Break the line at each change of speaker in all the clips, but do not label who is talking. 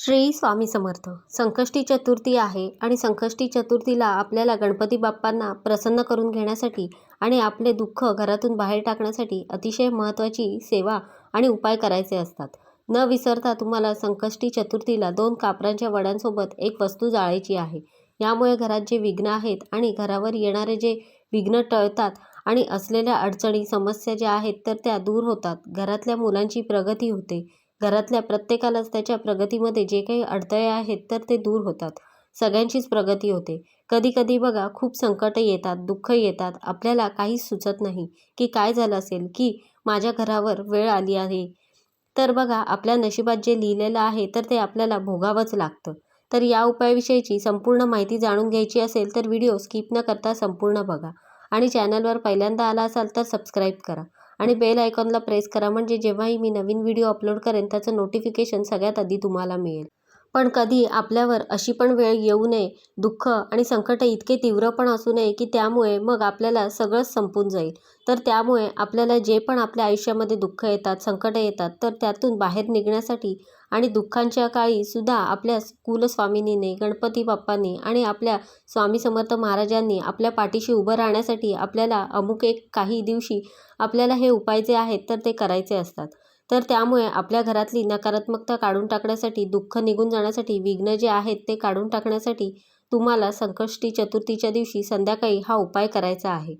श्री स्वामी समर्थ. संकष्टी चतुर्थी आहे आणि संकष्टी चतुर्थीला आपल्याला गणपती बाप्पांना प्रसन्न करून घेण्यासाठी आणि आपले दुःख घरातून बाहेर टाकण्यासाठी अतिशय महत्त्वाची सेवा आणि उपाय करायचे असतात. न विसरता तुम्हाला संकष्टी चतुर्थीला दोन कापरांच्या वड्यांसोबत एक वस्तू जाळायची आहे. यामुळे घरात जे विघ्न आहेत आणि घरावर येणारे जे विघ्न टळतात आणि असलेल्या अडचणी समस्या ज्या आहेत तर त्या दूर होतात. घरातल्या मुलांची प्रगती होते. घरातल्या प्रत्येकालाच त्याच्या प्रगतीमध्ये जे काही अडथळे आहेत तर ते दूर होतात. सगळ्यांचीच प्रगती होते. कधी कधी बघा खूप संकटं येतात दुःख येतात. आपल्याला काहीच सुचत नाही की काय झालं असेल की माझ्या घरावर वेळ आली आहे. तर बघा आपल्या नशिबात जे लिहिलेलं आहे तर ते आपल्याला भोगावंच लागतं. तर या उपायाविषयीची संपूर्ण माहिती जाणून घ्यायची असेल तर व्हिडिओ स्किप न करता संपूर्ण बघा. आणि चॅनलवर पहिल्यांदा आला असाल तर सबस्क्राईब करा. आणि बेल आयकॉनला प्रेस करा. म्हणजे जेव्हाही मी नवीन व्हिडिओ अपलोड करेन त्याचं नोटिफिकेशन सगळ्यात आधी तुम्हाला मिळेल. पण कधी आपल्यावर अशी पण वेळ येऊ नये दुःख आणि संकट इतके तीव्र पण असू नये की त्यामुळे मग आपल्याला सगळंच संपून जाईल. तर त्यामुळे आपल्याला जे पण आपल्या आयुष्यामध्ये दुःख येतात संकटं येतात तर त्यातून बाहेर निघण्यासाठी आणि दुःखांच्या काळी सुद्धा आपल्या कुलस्वामिनीने गणपती बाप्पांनी आणि आपल्या स्वामी समर्थ महाराजांनी आपल्या पाठीशी उभं राहण्यासाठी आपल्याला अमुक एक काही दिवशी आपल्याला हे उपाय जे आहेत तर ते करायचे असतात. तर त्यामुळे आपल्या घरातली नकारात्मकता काढून टाकण्यासाठी दुःख निघून जाण्यासाठी विघ्न जे आहेत ते काढून टाकण्यासाठी तुम्हाला संकष्टी चतुर्थीच्या दिवशी संध्याकाळी हा उपाय करायचा आहे.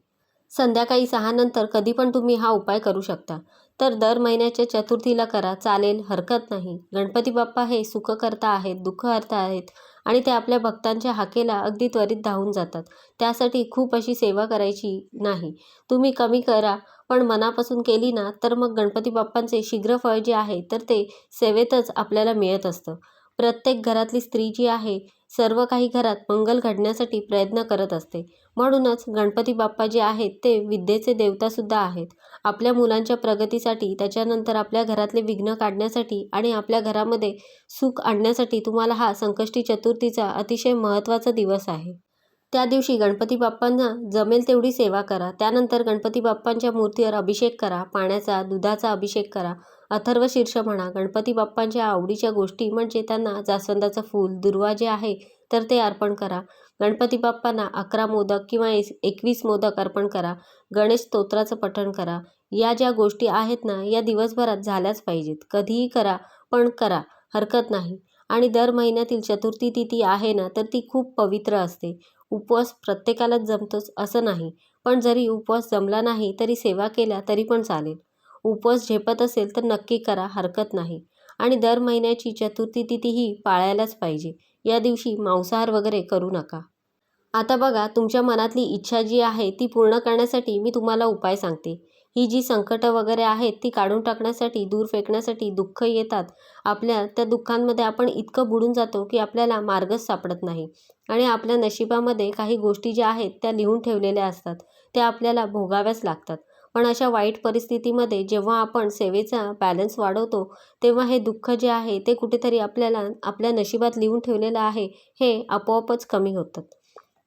संध्याकाळी सहानंतर कधी पण तुम्ही हा उपाय करू शकता. तर दर महिन्याच्या चतुर्थीला करा चालेल हरकत नाही. गणपती बाप्पा हे सुखकर्ता आहेत दुःखहर्ता आहेत आणि ते आपल्या भक्तांच्या हाकेला अगदी त्वरित धावून जातात. त्यासाठी खूप अशी सेवा करायची नाही. तुम्ही कमी करा पण मनापासून केली ना तर मग गणपती बाप्पांचे शीघ्र फळ जे आहे तर ते सेवेतच आपल्याला मिळत असतं. प्रत्येक घरातली स्त्री जी आहे सर्व काही घरात मंगल घडण्यासाठी प्रयत्न करत असते. म्हणूनच गणपती बाप्पा जे आहेत ते विद्येचे देवतासुद्धा आहेत. आपल्या मुलांच्या प्रगतीसाठी त्याच्यानंतर आपल्या घरातले विघ्न काढण्यासाठी आणि आपल्या घरामध्ये सुख आणण्यासाठी तुम्हाला हा संकष्टी चतुर्थीचा अतिशय महत्त्वाचा दिवस आहे. त्या दिवशी गणपती बाप्पांना जमेल तेवढी सेवा करा. त्यानंतर गणपती बाप्पांच्या मूर्तीवर अभिषेक करा. पाण्याचा दुधाचा अभिषेक करा. अथर्व शीर्ष म्हणा. गणपती बाप्पांच्या आवडीच्या गोष्टी म्हणजे त्यांना जास्वंदाचं फूल दुर्वा जे आहे तर ते अर्पण करा. गणपती बाप्पांना अकरा मोदक किंवा एकवीस मोदक अर्पण करा. गणेश स्तोत्राचं पठण करा. या ज्या गोष्टी आहेत ना या दिवसभरात झाल्याच पाहिजेत. कधीही करा पण करा. हरकत नाही. आणि दर महिन्यातील चतुर्थी तिथी आहे ना तर ती खूप पवित्र असते. उपवास प्रत्येकालाच जमतोच असं नाही. पण जरी उपवास जमला नाही तरी सेवा केल्या तरी पण चालेल. उपवास झेपत असेल तर नक्की करा हरकत नाही. आणि दर महिन्याची चतुर्थी तिथीही पाळायलाच पाहिजे. या दिवशी मांसाहार वगैरे करू नका. आता बघा तुमच्या मनातली इच्छा जी आहे ती पूर्ण करण्यासाठी मी तुम्हाला उपाय सांगते. ही जी संकटं वगैरे आहेत ती काढून टाकण्यासाठी दूर फेकण्यासाठी दुःख येतात. आपल्या त्या दुःखांमध्ये आपण इतकं बुडून जातो की आपल्याला मार्गच सापडत नाही. आणि आपल्या नशिबामध्ये काही गोष्टी ज्या आहेत त्या लिहून ठेवलेल्या असतात. त्या आपल्याला भोगाव्याच लागतात. पण अशा वाईट परिस्थितीमध्ये जेव्हा आपण सेवेचा बॅलन्स वाढवतो तेव्हा हे दुःख जे आहे ते कुठेतरी आपल्याला आपल्या नशिबात लिहून ठेवलेलं आहे हे आपोआपच कमी होतात.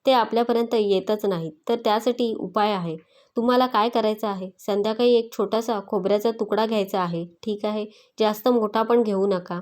ते आपल्यापर्यंत येतच नाहीत. तर त्यासाठी उपाय आहे. तुम्हाला काय करायचं आहे? संध्याकाळी एक छोटासा खोबऱ्याचा तुकडा घ्यायचा आहे. ठीक आहे? जास्त मोठा पण घेऊ नका.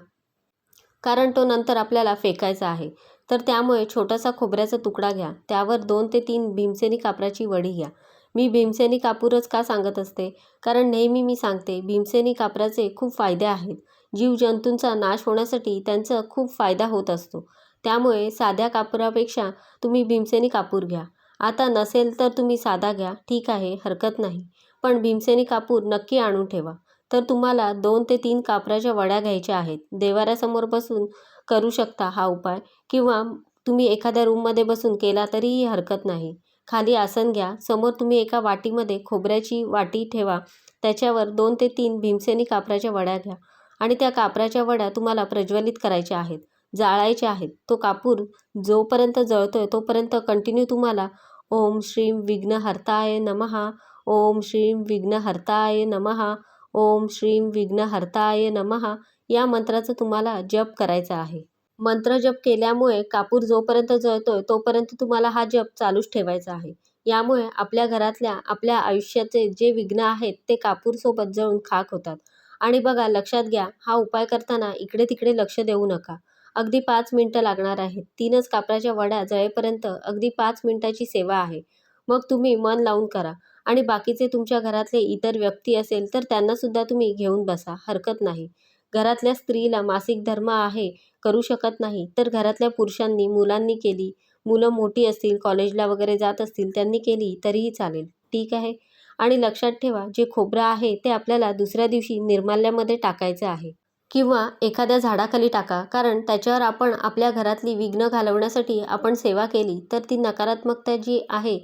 कारण तो नंतर आपल्याला फेकायचा आहे. तर त्यामुळे छोटासा खोबऱ्याचा तुकडा घ्या. त्यावर दोन ते तीन भीमसेनी कापराची वडी घ्या. मी भीमसेनी कापूरच का सांगत असते? कारण नेहमी मी सांगते भीमसेनी कापराचे खूप फायदे आहेत. जीवजंतूंचा नाश होण्यासाठी त्यांचा खूप फायदा होत असतो. त्यामुळे साध्या कापुरापेक्षा तुम्ही भीमसेनी कापूर घ्या. आता नसेल तर तुम्ही साधा घ्या. ठीक आहे हरकत नाही. पण भीमसेनी कापूर नक्की आणून ठेवा. तर तुम्हाला दोन ते तीन कापराच्या वड्या घ्यायच्या आहेत. देवाऱ्यासमोर बसून करू शकता हा उपाय. किंवा तुम्ही एखाद्या रूममध्ये बसून केला तरीही हरकत नाही. खाली आसन घ्या. समोर तुम्ही एका वाटीमध्ये खोबऱ्याची वाटी ठेवा. त्याच्यावर दोन ते तीन भीमसेनी कापराच्या वड्या घ्या. आणि त्या कापराच्या वड्या तुम्हाला प्रज्वलित करायच्या आहेत. जाळायचे आहेत. तो कापूर जोपर्यंत जळतोय तोपर्यंत कंटिन्यू तुम्हाला ओम श्रीम विघ्नहर्ताय नमहा ओम श्रीम विघ्नहर्ताय नमहा ओम श्रीम विघ्नहर्ताय नमहा या मंत्राचा तुम्हाला जप करायचा आहे. मंत्र जप केल्यामुळे कापूर जोपर्यंत जळतोय तोपर्यंत तुम्हाला हा जप चालूच ठेवायचा आहे. यामुळे आपल्या घरातल्या आपल्या आयुष्याचे जे विघ्न आहेत ते कापूरसोबत जळून खाक होतात. आणि बघा लक्षात घ्या हा उपाय करताना इकडे तिकडे लक्ष देऊ नका. अगदी पाच मिनटं लागणार आहेत. तीनच कापराच्या वड्या जळेपर्यंत अगदी पाच मिनटाची सेवा आहे. मग तुम्ही मन लावून करा आणि बाकीचे तुमच्या घरातले इतर व्यक्ती असेल तर त्यांनासुद्धा तुम्ही घेऊन बसा. हरकत नाही. घरातल्या स्त्रीला मासिक धर्म आहे करू शकत नाही. तर घरातल्या पुरुषांनी मुलांनी केली. मुलं मोठी असतील कॉलेजला वगैरे जात असतील त्यांनी केली तरीही चालेल. ठीक आहे? आणि लक्षात ठेवा जे खोबरं आहे ते आपल्याला दुसऱ्या दिवशी निर्माल्यामध्ये टाकायचं आहे. किंवा एखाद्या झाडाखाली टाका. कारण त्याच्यावर आपण आपल्या घरातली विघ्न घालवण्यासाठी आपण सेवा केली तर ती नकारात्मकता जी आहे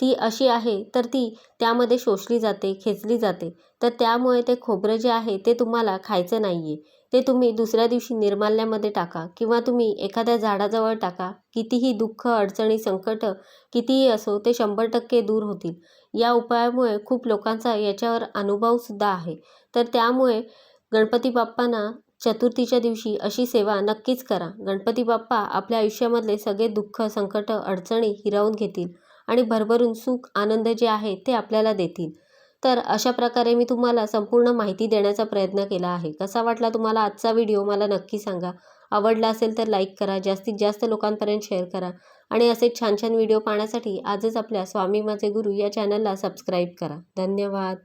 ती अशी आहे तर ती त्यामध्ये शोषली जाते खेचली जाते. तर त्यामुळे ते खोबरं जे आहे ते तुम्हाला खायचं नाही आहे ते तुम्ही दुसऱ्या दिवशी निर्माल्यामध्ये टाका किंवा तुम्ही एखाद्या झाडाजवळ टाका. कितीही दुःख अडचणी संकट कितीही असो ते शंभर टक्के दूर होतील. या उपायामुळे खूप लोकांचा याच्यावर अनुभवसुद्धा आहे. तर त्यामुळे गणपती बाप्पांना चतुर्थीच्या दिवशी अशी सेवा नक्कीच करा. गणपती बाप्पा आपल्या आयुष्यामधले सगळे दुःख संकट अडचणी हिरावून घेतील आणि भरभरून सुख आनंद जे आहे ते आपल्याला देतील. तर अशा प्रकारे मी तुम्हाला संपूर्ण माहिती देण्याचा प्रयत्न केला आहे. कसा वाटला तुम्हाला आजचा व्हिडिओ मला नक्की सांगा. आवडला असेल तर लाईक करा जास्तीत जास्त लोकांपर्यंत शेअर करा आणि असे छान छान व्हिडिओ पाहण्यासाठी आजच आपल्या स्वामी माझे गुरु या चॅनलला सबस्क्राईब करा. धन्यवाद.